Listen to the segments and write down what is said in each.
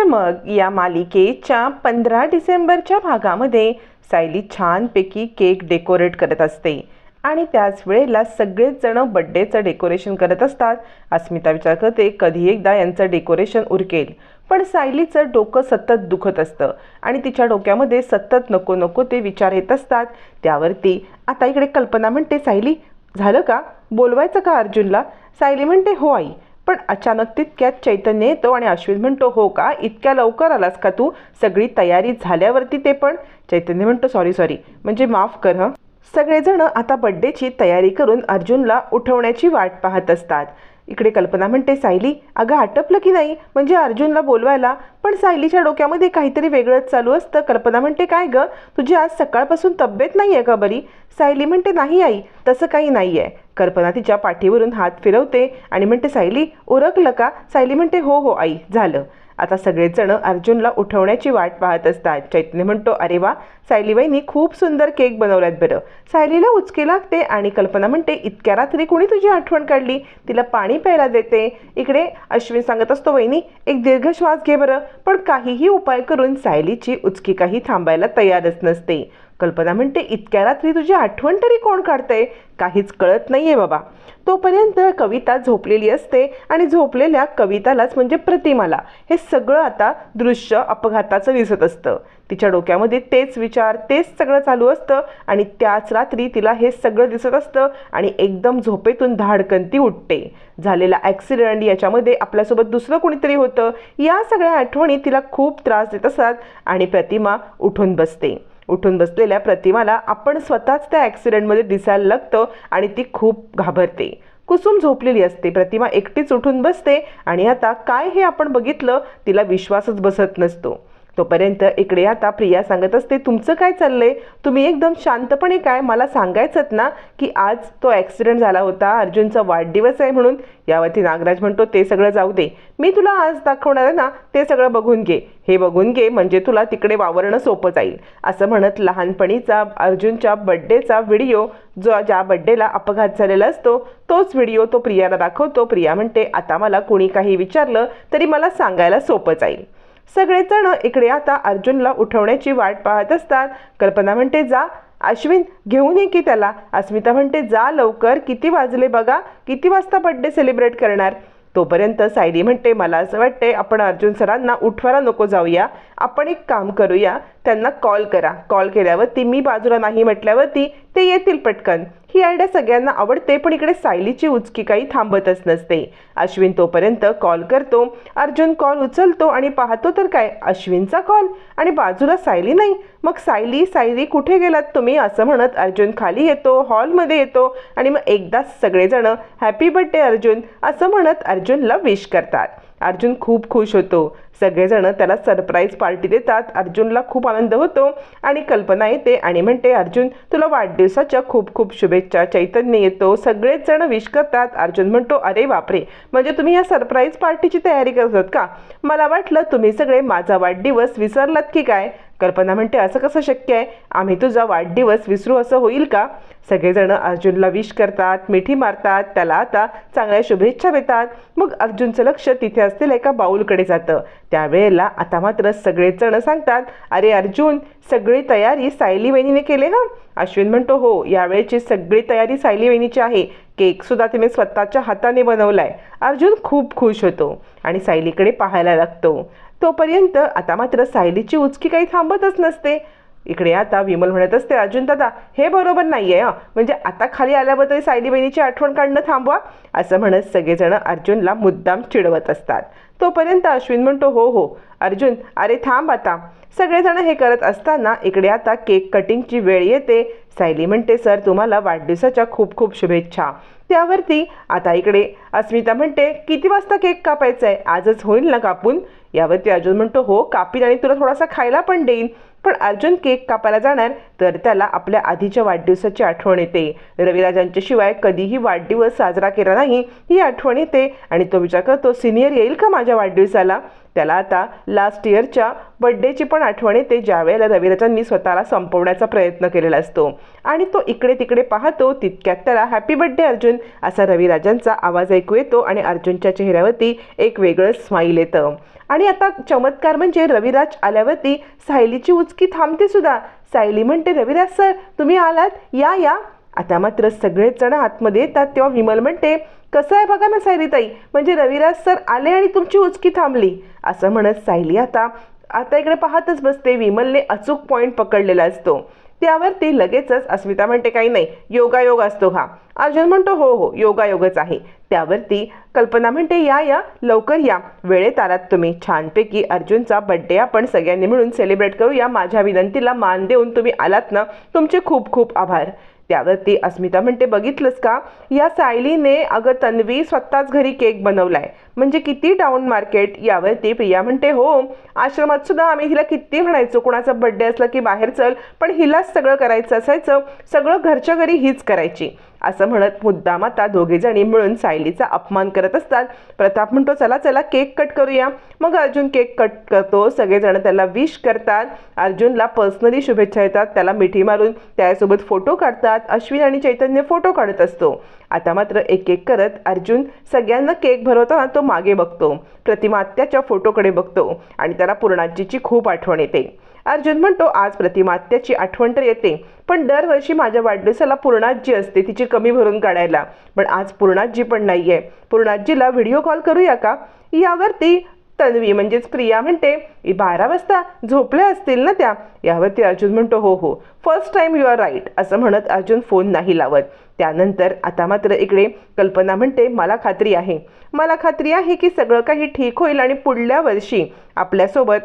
तर मग या मालिकेच्या पंधरा डिसेंबरच्या भागामध्ये सायली छानपैकी केक डेकोरेट करत असते. आणि त्याच वेळेला सगळेच जणं बड्डेचं डेकोरेशन करत असतात. अस्मिता विचार करते कधी एकदा यांचं डेकोरेशन उरकेल. पण सायलीचं डोकं सतत दुखत असतं आणि तिच्या डोक्यामध्ये सतत नको नको ते विचार येत असतात. त्यावरती आता इकडे कल्पना म्हणते सायली झालं का? बोलवायचं का अर्जुनला? सायली म्हणते हो आई. पण अचानक तितक्यात चैतन्य येतो आणि अश्विन म्हणतो हो का? इतक्या लवकर आलास का तू? सगळी तयारी झाल्यावरती ते पण. चैतन्य म्हणतो सॉरी सॉरी. म्हणजे माफ कर हं. सगळेजण आता बड्डेची तयारी करून अर्जुनला उठवण्याची वाट पाहत असतात. इकडे कल्पना म्हणते सायली अगं आटपलं की नाही? म्हणजे अर्जुनला बोलवायला? पण सायलीच्या डोक्यामध्ये काहीतरी वेगळंच चालू असतं. कल्पना म्हणते काय गं? तुझी आज सकाळपासून तब्येत नाही आहे का बरी? सायली म्हणते नाही आई तसं काही नाही आहे कल्पना तिच्या पाठीवरून हात फिरवते आणि म्हणते सायली उरकलं का? सायली म्हणते हो हो आई झालं. आता सगळेजण अर्जुनला उठवण्याची वाट पाहत असतात. चैतन्य म्हणतो अरे वा सायली वहिनी खूप सुंदर केक बनवल्यात बरं. सायलीला उचके लागते आणि कल्पना म्हणते इतक्या रात्री कोणी तुझी आठवण काढली? तिला पाणी प्यायला देते. इकडे अश्विन सांगत असतो वहिनी एक दीर्घ श्वास घे बरं. पण काहीही उपाय करून सायलीची उचकी काही थांबायला तयारच नसते. कल्पना म्हणते इतक्या रात्री तुझी आठवण तरी कोण काढतंय? काहीच कळत नाही आहे बाबा. तोपर्यंत कविता झोपलेली असते आणि झोपलेल्या कवितालाच म्हणजे प्रतिमाला. हे सगळं आता दृश्य अपघाताचं दिसत असतं. तिच्या डोक्यामध्ये तेच विचार तेच सगळं चालू असतं आणि त्याच रात्री तिला हे सगळं दिसत असतं आणि एकदम झोपेतून धाडकन ती उठते. झालेला ॲक्सिडेंट याच्यामध्ये आपल्यासोबत दुसरं कोणीतरी होतं या सगळ्या आठवणी तिला खूप त्रास देत असतात आणि प्रतिमा उठून बसते. उठून बसलेल्या प्रतिमाला आपण स्वतःच त्या ॲक्सिडेंटमध्ये दिसायला लागतं आणि ती खूप घाबरते. कुसुम झोपलेली असते. प्रतिमा एकटीच उठून बसते आणि आता काय हे आपण बघितलं तिला विश्वासच बसत नसतो. तोपर्यंत इकडे आता प्रिया सांगत असते तुमचं काय चाललंय? तुम्ही एकदम शांतपणे काय? मला सांगायचंच ना की आज तो ॲक्सिडेंट झाला होता अर्जुनचा वाढदिवस आहे म्हणून. यावरती नागराज म्हणतो ते सगळं जाऊ दे. मी तुला आज दाखवणार आहे ना ते सगळं बघून घे. हे बघून घे म्हणजे तुला तिकडे वावरणं सोपं जाईल. असं म्हणत लहानपणीचा अर्जुनच्या बड्डेचा व्हिडिओ जो ज्या बड्डेला अपघात झालेला असतो तोच व्हिडिओ तो प्रियाला दाखवतो. प्रिया म्हणते आता मला कोणी काही विचारलं तरी मला सांगायला सोपं जाईल. सगळेजण इकडे आता अर्जुनला उठवण्याची वाट पाहत असतात. कल्पना म्हणते जा. अश्विन घेऊन ये की त्याला. अस्मिता म्हणते जा लवकर. किती वाजले बघा. किती वाजता बड्डे सेलिब्रेट करणार? तोपर्यंत सायली म्हणते मला असं वाटते आपण अर्जुन सरांना उठवायला नको जाऊया. आपण एक काम करूया. त्यांना कॉल करा. कॉल केल्यावरती मी बाजूला नाही म्हटल्यावरती ते येतील पटकन. ही आयडिया सगळ्यांना आवडते पण इकडे सायलीची उचकी काही थांबतच नसते. अश्विन तोपर्यंत कॉल करतो. अर्जुन कॉल उचलतो आणि पाहतो तर काय अश्विनचा कॉल आणि बाजूला सायली नाही. मग सायली सायली कुठे गेलात तुम्ही? असं म्हणत अर्जुन खाली येतो हॉलमध्ये येतो आणि मग एकदाच सगळेजण हॅपी बर्थडे अर्जुन. असं म्हणत अर्जुनला विश करतात. अर्जुन खूप खुश होतो. सगळेजण त्याला सरप्राईज पार्टी देतात. अर्जुनला खूप आनंद होतो आणि कल्पना येते आणि म्हणते अर्जुन तुला वाढदिवसाच्या खूप खूप शुभेच्छा. चैतन्य येतो. सगळेच जण विश करतात. अर्जुन म्हणतो अरे बापरे! म्हणजे तुम्ही या सरप्राईज पार्टीची तयारी करतात का? मला वाटलं तुम्ही सगळे माझा वाढदिवस विसरलात की काय? कल्पना म्हणते असं कसं शक्य आहे? आम्ही तुझा वाढदिवस विसरू असं होईल का? सगळेजण अर्जुनला विश करतात मिठी मारतात त्याला आता चांगल्या शुभेच्छा देतात. मग अर्जुनचं लक्ष तिथे असलेल्या एका बाऊलकडे जातं. त्यावेळेला आता मात्र सगळेच जण सांगतात अरे अर्जुन सगळी तयारी सायली वहिनीने केली ना अश्विन म्हणतो हो यावेळेची सगळी तयारी सायली वहिनीची आहे. केकसुद्धा तिने स्वतःच्या हाताने बनवलाय. अर्जुन खूप खुश होतो आणि सायलीकडे पाहायला लागतो. तोपर्यंत आता मात्र सायलीची उचकी काही थांबतच नसते. इकडे आता विमल म्हणत असते अर्जुन दादा हे बरोबर नाही आहे म्हणजे आता खाली आल्यावर तरी सायली बहिणीची आठवण काढणं थांबवा असं म्हणत सगळेजण अर्जुनला मुद्दाम चिडवत असतात. तोपर्यंत अश्विन म्हणतो हो हो अर्जुन अरे थांब आता. सगळेजण हे करत असताना इकडे आता केक कटिंगची वेळ येते. सायली म्हणते सर तुम्हाला वाढदिवसाच्या खूप खूप शुभेच्छा. त्यावरती आता इकडे अस्मिता म्हणते किती वाजता केक कापायचा आहे आजच होईल ना कापून? यावरती अर्जुन म्हणतो हो कापीन आणि तुला थोडासा खायला पण देईन पण अर्जुन केक कापायला जाणार तर त्याला आपल्या आधीच्या वाढदिवसाची आठवण येते. रविराजांच्या शिवाय कधीही वाढदिवस साजरा केला नाही ही आठवण येते आणि तो विचार करतो सिनियर येईल का माझ्या वाढदिवसाला? त्याला आता लास्ट इयरच्या बड्डेची पण आठवण येते ज्यावेळेला रविराजांनी स्वतःला संपवण्याचा प्रयत्न केलेला असतो. आणि तो इकडे तिकडे पाहतो तितक्यात त्याला हॅपी बड्डे अर्जुन असा रविराजांचा आवाज ऐकू येतो आणि अर्जुनच्या चेहऱ्यावरती एक वेगळं स्माईल येतं. आणि आता चमत्कार म्हणजे रविराज आल्यावरती सायलीची उचकी थांबते सुद्धा. सायली म्हणते रविराज सर तुम्ही आलात? या या. आता मात्र सगळेच जण आतमध्ये येतात तेव्हा विमल म्हणते कसं आहे बघा ना सायलीताई म्हणजे रविराज सर आले आणि तुमची उचकी थांबली. असं म्हणत सायली आता आता इकडे पाहतच बसते विमलने अचूक पॉईंट पकडलेला असतो. त्यावरती लगेचच अस्मिता म्हणते काही नाही योगायोग असतो हा. अर्जुन म्हणतो हो हो योगायोगच आहे. त्यावरती कल्पना म्हणते या या लवकर या वेळेत आलात तुम्ही. छानपैकी अर्जुनचा बड्डे आपण सगळ्यांनी मिळून सेलिब्रेट करूया. माझ्या विनंतीला मान देऊन तुम्ही आलात ना तुमचे खूप खूप आभार. त्यावरती अस्मिता म्हणते बघितलंस का? या सायलीने अगं तन्वी स्वतःच घरी केक बनवलाय. म्हणजे किती डाऊन मार्केट यावरती प्रिया म्हणते हो आश्रमात सुद्धा आम्ही हिला किती म्हणायचो कुणाचा बड्डे असला की बाहेर चल पण हिलाच सगळं करायचं असायचं. सगळं घरच्या घरी हीच करायची. असं म्हणत मुद्दाम आता दोघेजणी मिळून सायलीचा अपमान करत असतात. प्रताप म्हणतो चला चला केक कट करूया. मग अर्जुन केक कट करतो. सगळेजण त्याला विश करतात. अर्जुनला पर्सनली शुभेच्छा येतात त्याला मिठी मारून त्यासोबत फोटो काढतात. अश्विन आणि चैतन्य फोटो काढत असतो. आता मात्र एक एक करत अर्जुन सगळ्यांना केक भरवताना तो मागे बघतो. प्रतिमा आत्याच्या फोटोकडे बघतो आणि त्याला पूर्णाजीची खूप आठवण येते. अर्जुन म्हणतो आज प्रतिमात्याची आठवण तर येते पण दरवर्षी माझ्या वाढदिवसाला पूर्णाजी असते तिची कमी भरून काढायला. पण आज पूर्णाजी पण नाही आहे पूर्णाजीला व्हिडिओ कॉल करूया का? यावरती तन्वी म्हणजेच प्रिया म्हणते बारा वाजता झोपल्या असतील ना त्या? यावरती अर्जुन म्हणतो हो हो. First time you are right असं म्हणत अर्जुन फोन नाही लावत. त्यानंतर आता मात्र इकडे कल्पना म्हणते मला खात्री आहे. मला खात्री आहे की सगळं काही ठीक होईल आणि पुढल्या वर्षी आपल्यासोबत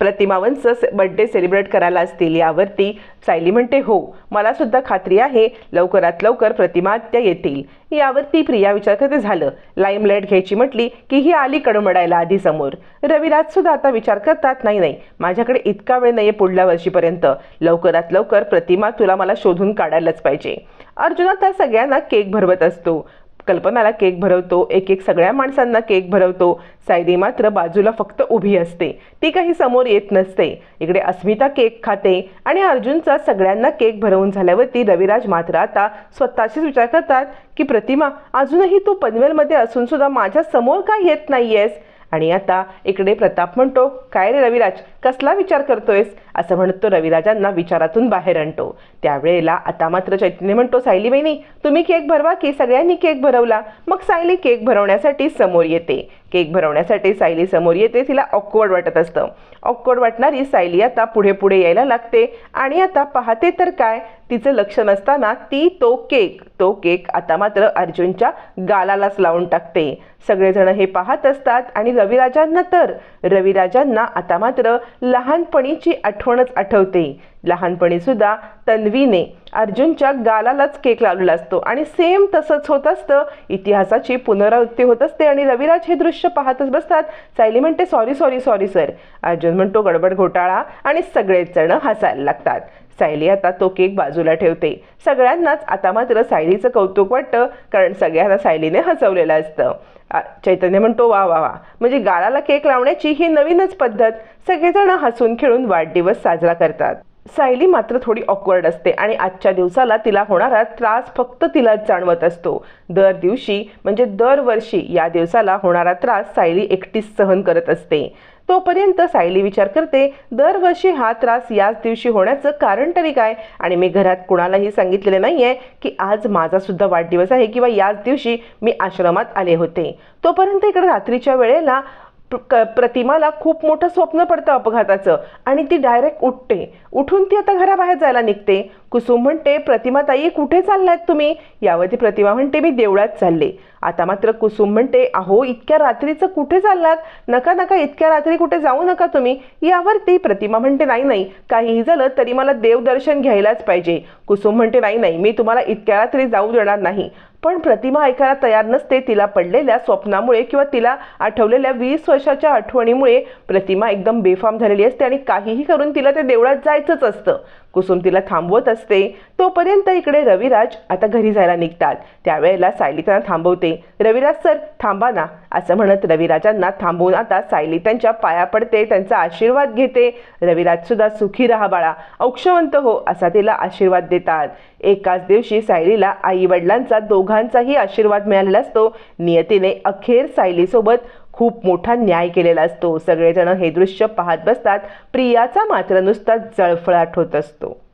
प्रतिमावंच बड्डे सेलिब्रेट करायला असतील यावरती सायली म्हणते हो मला सुद्धा खात्री आहे लवकरात लवकर प्रतिमा त्या येतील. यावरती प्रिया विचार करते झालं. लाईमलाईट घ्यायची म्हटली की ही आली कडमडायला आधी समोर. रविराज सुद्धा आता विचार करतात नाही नाही माझ्याकडे इतका वेळ नाहीये पुढल्या वर्षीपर्यंत. लवकरात लवकर प्रतिमा तुला मला शोधून काढायलाच पाहिजे. अर्जुन आता सगळ्यांना केक भरवत असतो. कल्पनाला केक भरवतो एक एक सगळ्या माणसांना केक भरवतो. सायली मात्र बाजूला फक्त उभी असते. ती काही समोर येत नसते. इकडे अस्मिता केक खाते आणि अर्जुनचा सगळ्यांना केक भरवून झाल्यावरती रविराज मात्र आता स्वतःशीच विचार करतात की प्रतिमा अजूनही तू पनवेलमध्ये असून सुद्धा माझ्यासमोर का येत नाहीयेस? आणि आता इकडे प्रताप म्हणतो काय रे रविराज कसला विचार करतोयस? असं म्हणत तो रविराजांना विचारातून बाहेर आणतो. त्यावेळेला आता मात्र चैतन्य म्हणतो सायली बहिणी तुम्ही केक भरवा की सगळ्यांनी केक भरवला? मग सायली केक भरवण्यासाठी समोर येते. केक भरवण्यासाठी सायली समोर येते तिला ऑकवर्ड वाटत असतं. ऑकवर्ड वाटणारी सायली आता पुढे पुढे यायला लागते. आणि आता पाहते तर काय? तिचं लक्ष नसताना ती तो केक तो केक आता मात्र अर्जुनच्या गालालाच लावून टाकते. सगळेजण हे पाहत असतात आणि रविराजांना तर. रविराजांना आता मात्र लहानपणीची आठवणच आठवते. लहानपणी सुद्धा तन्वीने अर्जुनच्या गालालाच केक लावलेला असतो आणि सेम तसंच होत असतं. इतिहासाची पुनरावृत्ती होत असते आणि रविराज हे दृश्य पाहतच बसतात. सायली म्हणते sorry sorry sorry sir Arjun म्हणतो गडबड घोटाळा आणि सगळेच जण हसायला लागतात. सायली आता तो केक बाजूला ठेवते. सगळ्यांनाच आता मात्र सायलीचं कौतुक वाटतं कारण सगळ्यांना सायलीने हसवलेलं असतं. चैतन्य म्हणतो वा वा वा. म्हणजे गाळाला केक लावण्याची ही नवीनच पद्धत सगळेजण हसून खेळून वाढदिवस साजरा करतात. सायली मात्र थोडी ऑकवर्ड असते आणि आजच्या दिवसाला तिला होणारा त्रास फक्त तिलाच जाणवत असतो. दर दिवशी म्हणजे दरवर्षी या दिवसाला होणारा त्रास सायली एकटीच सहन करत असते. तोपर्यंत सायली विचार करते दरवर्षी हा त्रास याच दिवशी होण्याचं कारण तरी काय? आणि मी घरात कुणालाही सांगितलेले नाही आहे की आज माझा सुद्धा वाढदिवस आहे किंवा याच दिवशी मी आश्रमात आले होते. तोपर्यंत इकडे रात्रीच्या वेळेला प्रतिमाला खूप मोठं स्वप्न पडतं अपघाताचं. आणि ती डायरेक्ट उठते. उठून ती आता घराबाहेर जायला निघते. कुसुम म्हणते प्रतिमा ताई कुठे चाललायत तुम्ही? यावरती प्रतिमा म्हणते मी देवळात चालले. आता मात्र कुसुम म्हणते अहो इतक्या रात्रीचं कुठे चाललात? नका नका इतक्या रात्री कुठे जाऊ नका तुम्ही. यावरती प्रतिमा म्हणते नाही नाही काहीही झालं तरी मला देवदर्शन घ्यायलाच पाहिजे. कुसुम म्हणते नाही नाही मी तुम्हाला इतक्या रात्री जाऊ देणार नाही. पण प्रतिमा ऐकायला तयार नसते तिला पडलेल्या स्वप्नामुळे किंवा तिला आठवलेल्या वीस वर्षाच्या आठवणीमुळे प्रतिमा एकदम बेफाम झालेली असते आणि काहीही करून तिला त्या देवळात जायचंच असतं. कुसुम तिला थांबवत असते. तोपर्यंत इकडे रविराज आता घरी जायला निघतात. त्यावेळेला सायली त्यांना थांबवते. रविराज सर थांबा ना असं म्हणत रविराजांना थांबवून आता सायली त्यांच्या पाया पडते त्यांचा आशीर्वाद घेते. रविराज सुद्धा सुखी राहा बाळा औक्षवंत हो असा तिला आशीर्वाद देतात. एकाच दिवशी सायलीला आई वडिलांचा दोघांचाही आशीर्वाद मिळालेला असतो. नियतीने अखेर सायलीसोबत खूप मोठा न्याय केलेला असतो. सगळेजण हे दृश्य पाहत बसतात. प्रियाचा मात्र नुसता जळफळाट होत असतो.